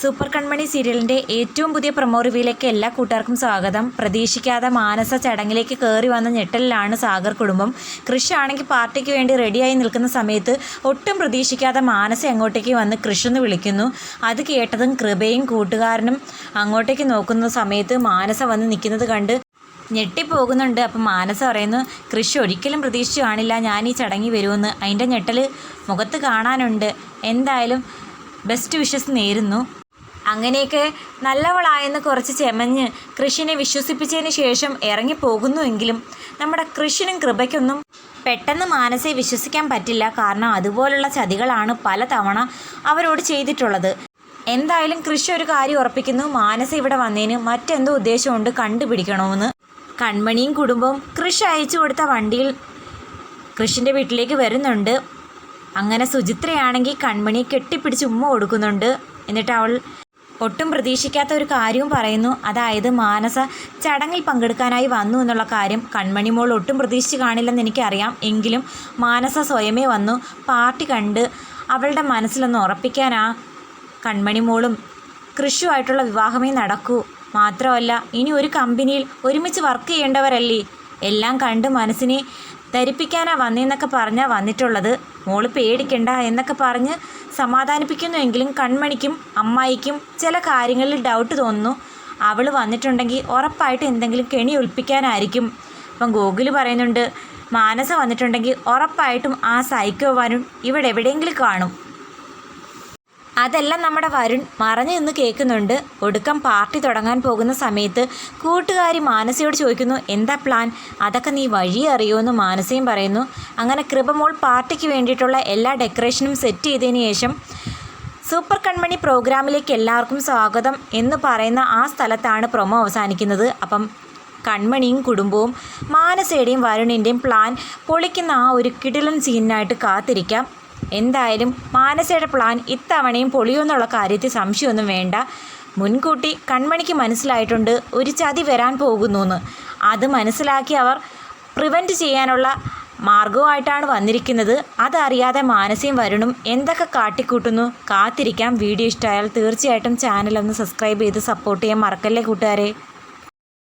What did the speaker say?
Super കൺമണി സീരിയലിന്റെ ഏറ്റവും പുതിയ പ്രൊമോ റിവ്യൂയിലേക്ക് എല്ലാ കൂട്ടുകാർക്കും സ്വാഗതം. പ്രതീക്ഷിക്കാതെ മാനസ ചടങ്ങിലേക്ക് കയറി വന്ന ഞെട്ടലിലാണ് സാഗർ കുടുംബം. കൃഷി ആണെങ്കിൽ പാർട്ടിക്ക് വേണ്ടി റെഡിയായി നിൽക്കുന്ന സമയത്ത് ഒട്ടും പ്രതീക്ഷിക്കാതെ മാനസ അങ്ങോട്ടേക്ക് വന്ന് കൃഷ് വിളിക്കുന്നു. അത് കേട്ടതും കൃപയും കൂട്ടുകാരനും അങ്ങോട്ടേക്ക് നോക്കുന്ന സമയത്ത് മാനസ വന്ന് നിൽക്കുന്നത് കണ്ട് ഞെട്ടിപ്പോകുന്നുണ്ട്. അപ്പം മാനസ പറയുന്നു കൃഷി ഒരിക്കലും പ്രതീക്ഷിച്ചു കാണില്ല. ഞാൻ ഈ ചടങ്ങി വരുമെന്ന് അതിന്റെ ഞെട്ടൽ മുഖത്ത് കാണാനുണ്ട്. എന്തായാലും ബെസ്റ്റ് വിഷസ് നേരുന്നു. അങ്ങനെയൊക്കെ നല്ലവളായെന്ന് കുറച്ച് ചെമഞ്ഞ് കൃഷിനെ വിശ്വസിപ്പിച്ചതിന് ശേഷം ഇറങ്ങിപ്പോകുന്നുവെങ്കിലും നമ്മുടെ കൃഷിനും കൃപയ്ക്കൊന്നും പെട്ടെന്ന് മാനസയെ വിശ്വസിക്കാൻ പറ്റില്ല. കാരണം അതുപോലുള്ള ചതികളാണ് പലതവണ അവരോട് ചെയ്തിട്ടുള്ളത്. എന്തായാലും കൃഷി ഒരു കാര്യം ഉറപ്പിക്കുന്നു. മാനസ ഇവിടെ വന്നതിന് മറ്റെന്തോ ഉദ്ദേശമുണ്ട് കണ്ടുപിടിക്കണമെന്ന്. കൺമണിയും കുടുംബവും കൃഷി അയച്ചു കൊടുത്ത വണ്ടിയിൽ കൃഷിന്റെ വീട്ടിലേക്ക് വരുന്നുണ്ട്. അങ്ങനെ സുചിത്രയാണെങ്കിൽ കൺമണിയെ കെട്ടിപ്പിടിച്ച് ഉമ്മ കൊടുക്കുന്നുണ്ട്. എന്നിട്ട് അവൾ ഒട്ടും പ്രതീക്ഷിക്കാത്ത ഒരു കാര്യവും പറയുന്നു. അതായത് മാനസ ചടങ്ങിൽ പങ്കെടുക്കാനായി വന്നു എന്നുള്ള കാര്യം കൺമണി മോൾ ഒട്ടും പ്രതീക്ഷിച്ച് കാണില്ലെന്ന് എനിക്കറിയാം. എങ്കിലും മാനസ സ്വയമേ വന്നു. പാർട്ടി കണ്ട് അവളുടെ മനസ്സിലൊന്ന് ഉറപ്പിക്കാനാ കൺമണി മോളും കൃഷിയുമായിട്ടുള്ള വിവാഹമേ നടക്കൂ. മാത്രമല്ല ഇനി ഒരു കമ്പനിയിൽ ഒരുമിച്ച് വർക്ക് ചെയ്യേണ്ടവരല്ലേ? എല്ലാം കണ്ട് മനസ്സിനെ ധരിപ്പിക്കാനാ വന്നേന്നൊക്കെ പറഞ്ഞാൽ വന്നിട്ടുള്ളത്. മോൾ പേടിക്കണ്ട എന്നൊക്കെ പറഞ്ഞ് സമാധാനിപ്പിക്കുന്നുവെങ്കിലും കൺമണിക്കും അമ്മായിക്കും ചില കാര്യങ്ങളിൽ ഡൗട്ട് തോന്നുന്നു. അവൾ വന്നിട്ടുണ്ടെങ്കിൽ ഉറപ്പായിട്ട് എന്തെങ്കിലും കെണി ഒളിപ്പിക്കാനായിരിക്കും അപ്പം ഗോകുൽ പറയുന്നുണ്ട് മാനസ വന്നിട്ടുണ്ടെങ്കിൽ ഉറപ്പായിട്ടും ആ സൈക്കോ വരും ഇവിടെ എവിടെയെങ്കിലും കാണും. അതെല്ലാം നമ്മുടെ വരുൺ മറഞ്ഞു നിന്ന് കേൾക്കുന്നുണ്ട്. ഒടുക്കം പാർട്ടി തുടങ്ങാൻ പോകുന്ന സമയത്ത് കൂട്ടുകാരി മാനസയോട് ചോദിക്കുന്നു എന്താ പ്ലാൻ? അതൊക്കെ നീ വഴി അറിയുമെന്ന് മാനസയും പറയുന്നു. അങ്ങനെ കൃപമോൾ പാർട്ടിക്ക് വേണ്ടിയിട്ടുള്ള എല്ലാ ഡെക്കറേഷനും സെറ്റ് ചെയ്തതിന് ശേഷം സൂപ്പർ കൺമണി പ്രോഗ്രാമിലേക്ക് എല്ലാവർക്കും സ്വാഗതം എന്ന് പറയുന്ന ആ സ്ഥലത്താണ് പ്രൊമോ അവസാനിക്കുന്നത്. അപ്പം കൺമണിയും കുടുംബവും മാനസയുടെയും വരുണിന്റെയും പ്ലാൻ പൊളിക്കുന്ന ആ ഒരു കിടിലൻ സീനിനായിട്ട് കാത്തിരിക്കാം. എന്തായാലും മാനസയുടെ പ്ലാൻ ഇത്തവണയും പൊളിയുമെന്നുള്ള കാര്യത്തിൽ സംശയമൊന്നും വേണ്ട. മുൻകൂട്ടി കൺമണിക്ക് മനസ്സിലായിട്ടുണ്ട് ഒരു ചതി വരാൻ പോകുന്നു എന്ന് അത് മനസ്സിലാക്കി അവർ പ്രിവെന്റ് ചെയ്യാനുള്ള മാർഗവുമായിട്ടാണ് വന്നിരിക്കുന്നത്. അതറിയാതെ മാനസയും വരുണും എന്തൊക്കെ കാട്ടിക്കൂട്ടുന്നു കാത്തിരിക്കാം. വീഡിയോ ഇഷ്ടമായാൽ തീർച്ചയായിട്ടും ചാനൽ ഒന്ന് സബ്സ്ക്രൈബ് ചെയ്ത് സപ്പോർട്ട് ചെയ്യാൻ മറക്കല്ലേ കൂട്ടുകാരെ.